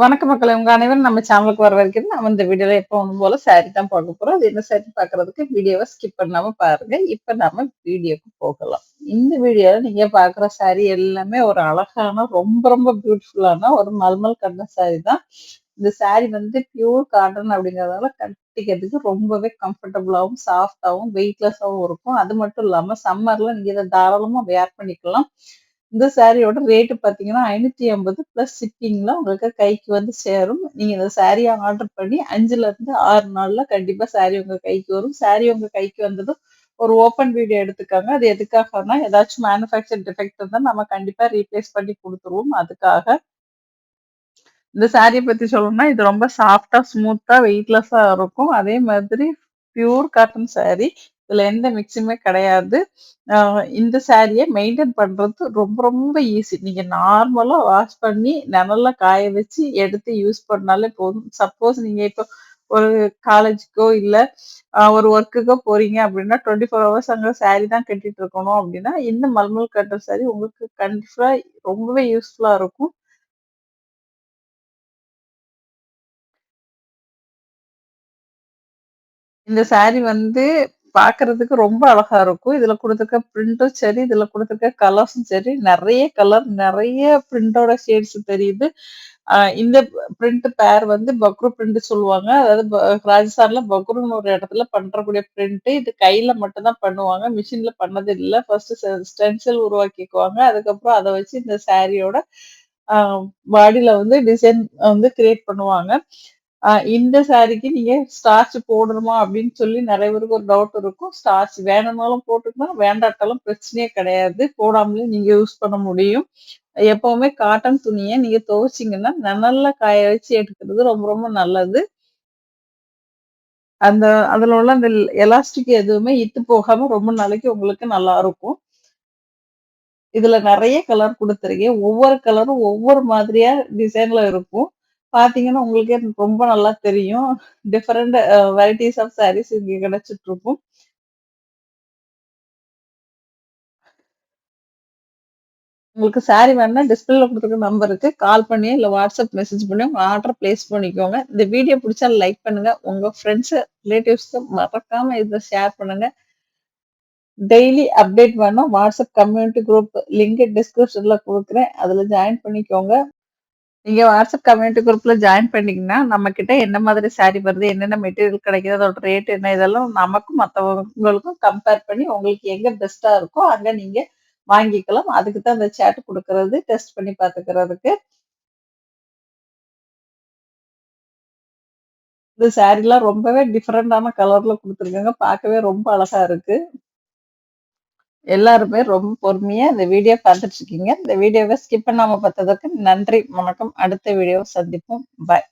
வணக்க மக்கள் உங்க அனைவரும் நம்ம சேனலுக்கு வரைக்கும் நம்ம இந்த வீடியோல எப்பவும் போல சாரி தான் பார்க்க போறோம். அது என்ன சாரி பார்க்கறதுக்கு வீடியோவை ஸ்கிப் பண்ணாம பாருங்க. இப்ப நாம வீடியோக்கு போகலாம். இந்த வீடியோல நீங்க பார்க்குற சாரி எல்லாமே ஒரு அழகான, ரொம்ப ரொம்ப பியூட்டிஃபுல்லான ஒரு மல்மல் கண்ண சாரி தான். இந்த சாரி வந்து பியூர் காட்டன் அப்படிங்கிறதால கட்டிக்கிறதுக்கு ரொம்பவே கம்ஃபர்டபுளாகவும் சாஃப்டாகவும் வெயிட்லெஸ்ஸாகவும் இருக்கும். அது மட்டும் இல்லாம சம்மர்ல நீங்க இதை தாராளமா வேர் பண்ணிக்கலாம். இந்த சாரியோட ரேட்டு பார்த்தீங்கன்னா, 550 பிளஸ் ஷிப்பிங்ல உங்களுக்கு கைக்கு வந்து சேரும். நீங்க இந்த சாரியை ஆர்டர் பண்ணி 5லருந்து 6 நாள்ல கண்டிப்பா சாரி உங்க கைக்கு வரும். சாரி உங்க கைக்கு வந்ததும் ஒரு ஓப்பன் வீடியோ எடுத்துக்காங்க அது எதுக்காகன்னா, ஏதாச்சும் மேனுஃபேக்சர் டிஃபெக்ட் இருந்தால் நம்ம கண்டிப்பா ரீப்ளேஸ் பண்ணி கொடுத்துருவோம் அதுக்காக. இந்த சாரியை பத்தி சொல்லணும்னா, இது ரொம்ப சாஃப்ட்டா, ஸ்மூத்தா, வெயிட்லெஸ்ஸா இருக்கும். அதே மாதிரி பியூர் காட்டன் சாரி. இதுல எந்த மிக்ஸுமே கிடையாது. இந்த சாரியை மெயின்டெயின் பண்றது ரொம்ப ரொம்ப ஈஸி. நீங்க நார்மலா வாஷ் பண்ணி, நல்லா காய வச்சு, எடுத்து யூஸ் பண்ணாலே போதும். சப்போஸ் நீங்க இப்போ ஒரு காலேஜுக்கோ, இல்ல ஒரு ஒர்க்குக்கோ போறீங்க அப்படின்னா, 24 ஹவர்ஸ் அங்க சாரி தான் கட்டிட்டு இருக்கணும் அப்படின்னா, இந்த மல்மல் கட்டுற சாரி உங்களுக்கு கண்டிப்பா ரொம்பவே யூஸ்ஃபுல்லா இருக்கும். இந்த சாரி வந்து பார்க்கறதுக்கு ரொம்ப அழகா இருக்கும். இதுல கொடுத்துருக்க பிரிண்டும் சரி, இதுல கொடுத்துருக்க கலர்ஸும் சரி, நிறைய கலர், நிறைய பிரிண்டோட ஷேட்ஸ் தெரியுது. இந்த பிரிண்ட் பேர் வந்து பக்ரு பிரிண்ட் சொல்லுவாங்க. அதாவது ப ராஜஸ்தான்ல பக்ருன்னு ஒரு இடத்துல பண்றக்கூடிய பிரிண்ட். இது கையில மட்டும்தான் பண்ணுவாங்க. மிஷின்ல பண்ணது இல்லை ஃபர்ஸ்ட் ஸ்டென்சில் உருவாக்கிக்குவாங்க. அதுக்கப்புறம் அதை வச்சு இந்த சாரியோட பாடியில வந்து டிசைன் வந்து கிரியேட் பண்ணுவாங்க. இந்த சாரிக்கு நீங்க ஸ்டார்ச் போடணுமா அப்படின்னு சொல்லி நிறைய பேருக்கு ஒரு டவுட் இருக்கும். ஸ்டார்ச் வேணும்னாலும் போட்டுக்கலாம். வேண்டாட்டாலும் பிரச்சனையே கிடையாது. போடாமலே நீங்க யூஸ் பண்ண முடியும். எப்பவுமே காட்டன் துணியை நீங்க துவைச்சிங்கன்னா நல்லா காய வச்சு எடுக்கிறது ரொம்ப ரொம்ப நல்லது. அந்த அதுல உள்ள அந்த எலாஸ்டிக் எதுவுமே இத்து போகாம ரொம்ப நாளைக்கு உங்களுக்கு நல்லா இருக்கும். இதுல நிறைய கலர் கொடுத்துருக்கேன் ஒவ்வொரு கலரும் ஒவ்வொரு மாதிரியா டிசைன்ல இருக்கும். பார்த்தீங்கன்னா, உங்களுக்கே ரொம்ப நல்லா தெரியும். டிஃபரெண்ட் வெரைட்டிஸ் ஆஃப் சாரீஸ் இங்க கிடைச்சிட்டுருக்கும். உங்களுக்கு சாரி வேணும்னா டிஸ்பிளேல குடுத்துருக்க நம்பருக்கு கால் பண்ணி இல்ல வாட்ஸ்அப் மெசேஜ் பண்ணி உங்க ஆர்டர் பிளேஸ் பண்ணிக்கோங்க. இந்த வீடியோ பிடிச்சா லைக் பண்ணுங்க. உங்க ஃப்ரெண்ட்ஸ், ரிலேட்டிவ்ஸ்க்கு மறக்காம இதை ஷேர் பண்ணுங்க. டெய்லி அப்டேட் வேணும். வாட்ஸ்அப் கம்யூனிட்டி குரூப் லிங்க் டிஸ்கிரிப்ஷன்ல கொடுக்குறேன் அதுல ஜாயின் பண்ணிக்கோங்க. நீங்க வாட்ஸ்அப் கம்யூனிட்டி குரூப்ல ஜாயின் பண்ணீங்கன்னா, நம்மக்கிட்ட என்ன மாதிரி சாரி வருது, என்னென்ன மெட்டீரியல் கிடைக்குது, அதோட ரேட் என்ன இதெல்லாம் நமக்கும் மற்றவங்களுக்கும் கம்பேர் பண்ணி உங்களுக்கு எங்க பெஸ்ட்டாக இருக்கோ, அங்க நீங்க வாங்கிக்கலாம். அதுக்கு தான் அந்த சேட் கொடுக்கறது டெஸ்ட் பண்ணி பார்த்துக்கிறதுக்கு. இந்த சாரிலாம் ரொம்பவே டிஃப்ரெண்டான கலர்ல கொடுத்துருக்காங்க பார்க்கவே ரொம்ப அழகா இருக்கு. எல்லாருமே ரொம்ப பொறுமையா இந்த வீடியோ பார்த்துட்டு இருக்கீங்க. இந்த வீடியோவை ஸ்கிப் பண்ணாம பார்த்ததற்கு நன்றி. வணக்கம். அடுத்த வீடியோ சந்திப்போம். பாய்.